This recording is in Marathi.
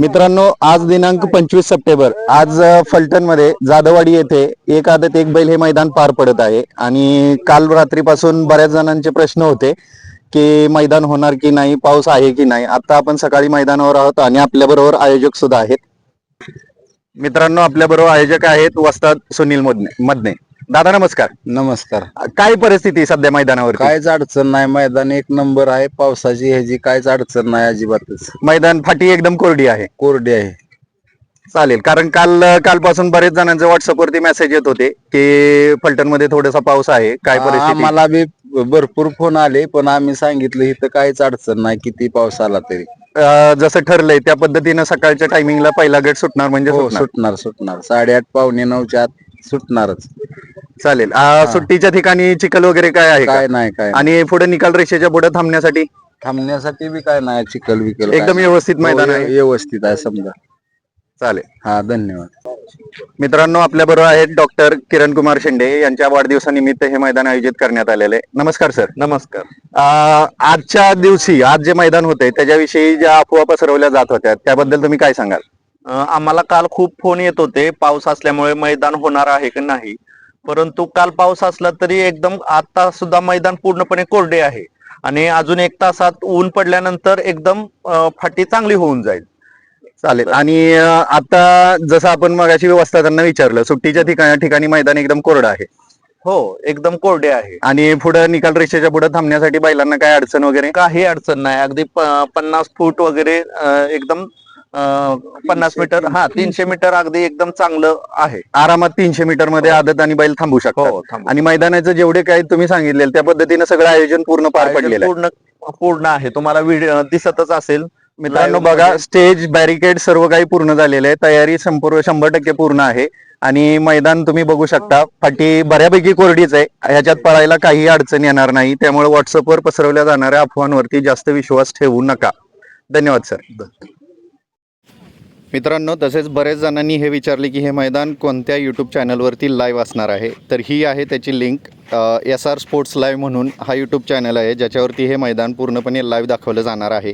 मित्रांनो आज दिनांक पंचवीस सप्टेंबर. आज फलटणमध्ये जाधववाडी येथे एक आदत एक बैल हे मैदान पार पडत आहे. आणि काल रात्रीपासून बऱ्याच जणांचे प्रश्न होते की मैदान होणार की नाही पाऊस आहे की नाही. आता आपण सकाळी मैदानावर आहोत आणि आपल्या बरोबर आयोजक सुद्धा आहेत. मित्रांनो आपल्या बरोबर आयोजक आहेत वस्ताद सुनील मदने मदने. दादा नमस्कार. नमस्कार. काय परिस्थिती आहे सध्या मैदानावर कायच अडचण नाही. मैदान एक नंबर आहे. पावसाची ह्याची कायच अडचण नाही अजिबातच. मैदान फाटी एकदम कोरडी आहे. कोरडी आहे. चालेल. कारण काल कालपासून बरेच जणांचे व्हॉट्सअपवरती मेसेज येत होते की फलटणमध्ये थोडासा पाऊस आहे. काय परिस्थिती? आम्हाला बी भरपूर फोन आले पण आम्ही सांगितलं इथं काहीच अडचण नाही किती पाऊस आला तरी. अं, जसं ठरलंय त्या पद्धतीनं सकाळच्या टायमिंगला पहिला गट सुटणार म्हणजे हो सुटणार. सुटणार सुटणार. साडेआठ पावणे नऊच्या आत सुटणारच. चालेल. सुट्टीच्या ठिकाणी चिखल वगैरे काय आहे का? काय नाही काय नाही. आणि पुढे निकाल रेषेच्या पुढे थांबण्यासाठी? थांबण्यासाठी बी काय नाही चिखल विकल काय एकदम नाही. व्यवस्थित हो, मैदान आहे. व्यवस्थित आहे समजा. चालेल. हा धन्यवाद. मित्रांनो आपल्या बरोबर आहेत डॉक्टर किरण कुमार शेंडे यांच्या वाढदिवसानिमित्त हे मैदान आयोजित करण्यात आलेले आहे. नमस्कार सर. नमस्कार. आजच्या दिवशी आज जे मैदान होते त्याच्याविषयी ज्या अफवा पसरवल्या जात होत्या त्याबद्दल तुम्ही काय सांगाल? आम्हाला काल खूप फोन येत होते पाऊस असल्यामुळे मैदान होणार आहे की नाही? परंतु काल पाऊस असला तरी एकदम आता सुद्धा मैदान पूर्णपणे कोरडे आहे. आणि अजून एक तासात ऊन पडल्यानंतर एकदम फाटी चांगली होऊन जाईल. चालेल. आणि आता जसं आपण मगाशी व्यवस्था त्यांना विचारलं सुट्टीच्या ठिकाणी ठिकाणी मैदान एकदम कोरडं आहे. हो एकदम कोरडे आहे. आणि पुढे निकाल रेषेच्या पुढे थांबण्यासाठी बैलांना काय अडचण वगैरे? काही अडचण नाही. अगदी पन्नास फूट वगैरे एकदम पन्नास मीटर हा तीनशे. मीटर अगदी एकदम चांगलं आहे. आरामात तीनशे मीटरमध्ये आदत आणि बैल थांबू हो थांबा. आणि मैदानाचं जेवढे काही तुम्ही सांगितले त्या पद्धतीने सगळं आयोजन पूर्ण पार पडलेलं पूर्ण पूर्ण आहे. तुम्हाला व्हिडिओ दिसतच असेल. मित्रांनो बघा. स्टेज बॅरिकेड सर्व काही पूर्ण झालेलं आहे. तयारी संपूर्ण शंभर टक्के पूर्ण आहे. आणि मैदान तुम्ही बघू शकता. फाटी बऱ्यापैकी कोरडीच आहे. ह्याच्यात पळायला काही अडचण येणार नाही. त्यामुळे व्हॉट्सअपवर पसरवल्या जाणाऱ्या अफवांवरती जास्त विश्वास ठेवू नका. धन्यवाद सर मित्रांनो तसेच बरेच जणांनी हे विचारले की हे मैदान कोणत्या यूट्यूब चॅनलवरती लाईव्ह असणार आहे? तर ही आहे त्याची link S R sports live म्हणून हा यूट्यूब चॅनल आहे ज्याच्यावरती हे मैदान पूर्णपणे लाईव्ह दाखवलं जाणार आहे.